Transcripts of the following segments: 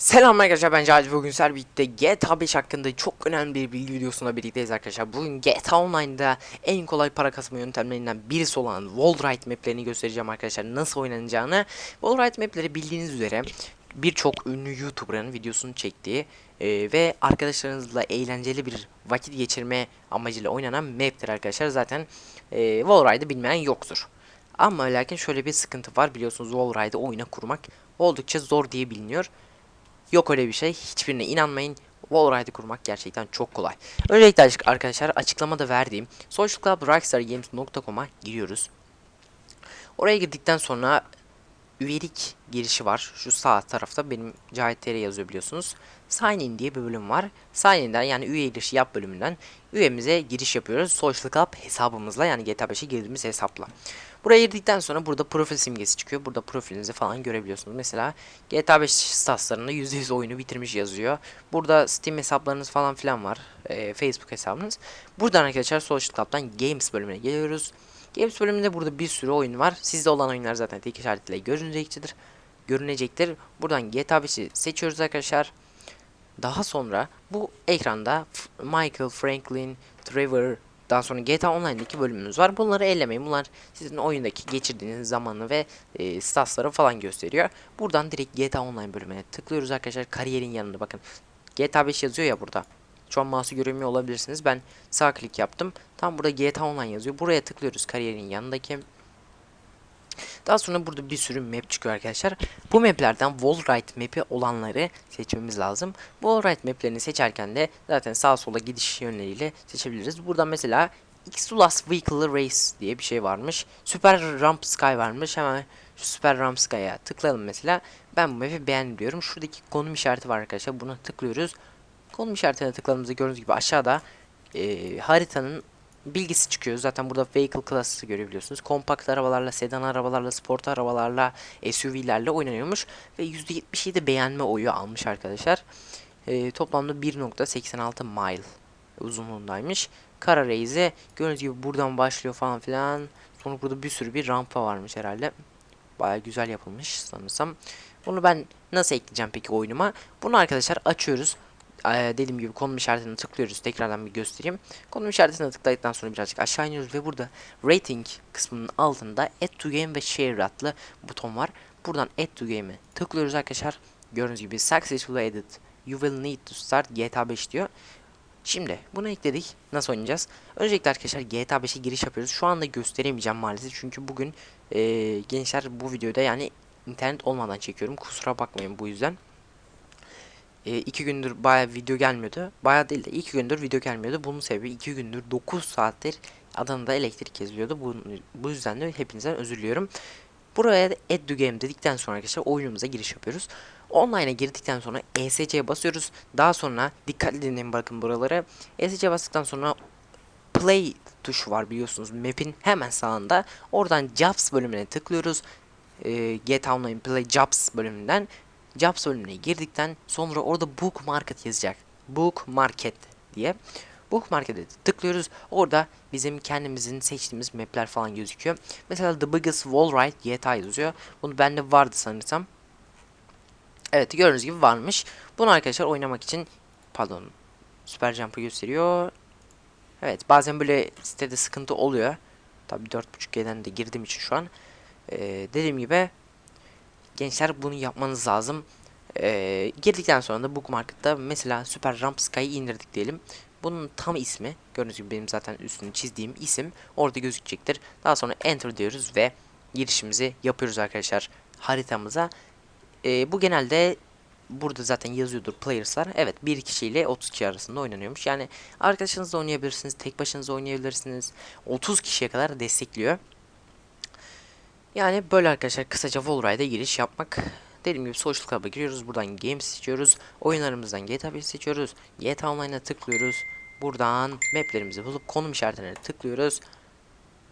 Selam arkadaşlar ben Cacı bugün birlikte GTA 5 hakkında çok önemli bir bilgi videosunda birlikteyiz arkadaşlar. Bugün GTA Online'da en kolay para kasma yöntemlerinden birisi olan Wallride maplerini göstereceğim arkadaşlar nasıl oynanacağını. Wallride mapleri bildiğiniz üzere birçok ünlü YouTuber'ın videosunu çektiği e, ve arkadaşlarınızla eğlenceli bir vakit geçirme amacıyla oynanan mapler arkadaşlar. Zaten e, Wallride'ı bilmeyen yoktur. Ama lakin şöyle bir sıkıntı var biliyorsunuz Wallride'ı oyuna kurmak oldukça zor diye biliniyor. Yok öyle bir şey. Hiçbirine inanmayın. Wallride'ı kurmak gerçekten çok kolay. Öncelikle arkadaşlar açıklamada verdiğim Social Club Rockstargames.com'a giriyoruz. Oraya girdikten sonra üyelik girişi var. Şu sağ tarafta benim Cahit TR yazıyor biliyorsunuz. Sign in diye bir bölüm var. Sign in'den yani üye girişi yap bölümünden üyemize giriş yapıyoruz. Social Club hesabımızla yani GTA 5'e girdiğimiz hesapla. Buraya girdikten sonra burada profil simgesi çıkıyor. Burada profilinizi falan görebiliyorsunuz. Mesela GTA 5 statslarında %100 oyunu bitirmiş yazıyor. Burada Steam hesaplarınız falan filan var. Ee, Facebook hesabınız. Buradan arkadaşlar Social Club'dan Games bölümüne geliyoruz. Games bölümünde burada bir sürü oyun var. Sizde olan oyunlar zaten tek işaretle görünecektir. Görünecektir. Buradan GTA 5'i seçiyoruz arkadaşlar. Daha sonra bu ekranda Michael, Franklin, Trevor, daha sonra GTA Online'daki bölümümüz var. Bunları ellemeyin. Bunlar sizin oyundaki geçirdiğiniz zamanı ve e, statsları falan gösteriyor. Buradan direkt GTA Online bölümüne tıklıyoruz arkadaşlar. Kariyerin yanında bakın. GTA 5 yazıyor ya burada. Şu an mouse'u göremiyor olabilirsiniz. Ben sağ klik yaptım. Tam burada GTA Online yazıyor. Buraya tıklıyoruz kariyerin yanındaki. Daha sonra burada bir sürü map çıkıyor arkadaşlar. Bu maplerden Wallride map'i olanları seçmemiz lazım. Wallride map'lerini seçerken de zaten sağa sola gidiş yönleriyle seçebiliriz. Buradan mesela Xulus Vehicle Race diye bir şey varmış. Super Ramp Sky varmış. Hemen şu Super Ramp Sky'a tıklayalım mesela. Ben bu map'i beğendim. Şuradaki konum işareti var arkadaşlar. Buna tıklıyoruz. Konum işaretine tıkladığımızda gördüğünüz gibi aşağıda e, haritanın bilgisi çıkıyor. Zaten burada vehicle class'ı görebiliyorsunuz. Kompakt arabalarla, sedan arabalarla, sport arabalarla, SUV'lerle oynanıyormuş. Ve %77 beğenme oyu almış arkadaşlar. Ee, toplamda 1.86 mile uzunluğundaymış. Kara Reis'e gördüğünüz gibi buradan başlıyor falan filan. Sonra burada bir sürü bir rampa varmış herhalde. Baya güzel yapılmış sanırsam. Bunu ben nasıl ekleyeceğim peki oyunuma? Bunu arkadaşlar açıyoruz. Ee, dediğim gibi konum işaretine tıklıyoruz. Tekrardan bir göstereyim. Konum işaretine tıkladıktan sonra birazcık aşağı iniyoruz ve burada rating kısmının altında add to game ve share adlı buton var. Buradan add to game'e tıklıyoruz arkadaşlar. Gördüğünüz gibi successfully added. You will need to start GTA 5 diyor. Şimdi bunu ekledik. Nasıl oynayacağız? Öncelikle arkadaşlar GTA 5'e giriş yapıyoruz. Şu anda gösteremeyeceğim maalesef. Çünkü bugün eee, gençler bu videoda yani internet olmadan çekiyorum. Kusura bakmayın bu yüzden. E, iki gündür baya video gelmiyordu. Baya değil de iki gündür video gelmiyordu. Bunun sebebi iki gündür 9 saattir Adana'da elektrik kesiliyordu. Bu, bu yüzden de hepinizden özür diliyorum. Buraya to game dedikten sonra arkadaşlar oyunumuza giriş yapıyoruz. Online'a girdikten sonra ESC'ye basıyoruz. Daha sonra dikkatli dinleyin bakın buraları. ESC'ye bastıktan sonra play tuşu var biliyorsunuz map'in hemen sağında. Oradan jobs bölümüne tıklıyoruz. Ee, GTA Online Play Jobs bölümünden Jobs bölümüne girdikten sonra orada Book Market yazacak. Book Market diye. Book Market'e tıklıyoruz. Orada bizim kendimizin seçtiğimiz map'ler falan gözüküyor. Mesela The Biggest Wall Ride GTA yazıyor. Bunu bende vardı sanırsam. Evet gördüğünüz gibi varmış. Bunu arkadaşlar oynamak için pardon Super Jump'ı gösteriyor. Evet bazen böyle sitede sıkıntı oluyor. Tabi 4.5G'den de girdiğim için şu an. Ee, dediğim gibi gençler bunu yapmanız lazım. Ee, girdikten sonra da Bookmarket'ta mesela Super Ramp Sky'ı indirdik diyelim. Bunun tam ismi gördüğünüz gibi benim zaten üstünü çizdiğim isim orada gözükecektir. Daha sonra enter diyoruz ve girişimizi yapıyoruz arkadaşlar haritamıza. Ee, bu genelde burada zaten yazıyordur players'lar. Evet bir kişiyle 30 kişi arasında oynanıyormuş. Yani arkadaşınızla oynayabilirsiniz, tek başınıza oynayabilirsiniz. 30 kişiye kadar destekliyor. Yani böyle arkadaşlar kısaca Wallride'e giriş yapmak. Dediğim gibi Social Club'a giriyoruz. Buradan Games seçiyoruz. Oyunlarımızdan GTA 5 seçiyoruz. GTA Online'a tıklıyoruz. Buradan maplerimizi bulup konum işaretine tıklıyoruz.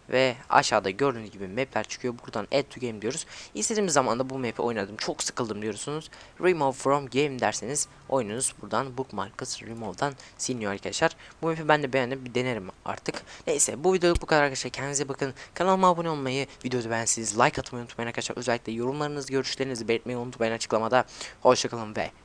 Ve aşağıda gördüğünüz gibi mapler çıkıyor. Buradan add to game diyoruz. İstediğimiz zaman da bu map'i oynadım. Çok sıkıldım diyorsunuz. Remove from game derseniz oyununuz buradan bookmarkers remove'dan siliniyor arkadaşlar. Bu map'i ben de beğendim. Bir denerim artık. Neyse bu videoluk bu kadar arkadaşlar. Kendinize bakın. Kanalıma abone olmayı, videoyu beğenseniz like atmayı unutmayın arkadaşlar. Özellikle yorumlarınızı, görüşlerinizi belirtmeyi unutmayın açıklamada. Hoşçakalın ve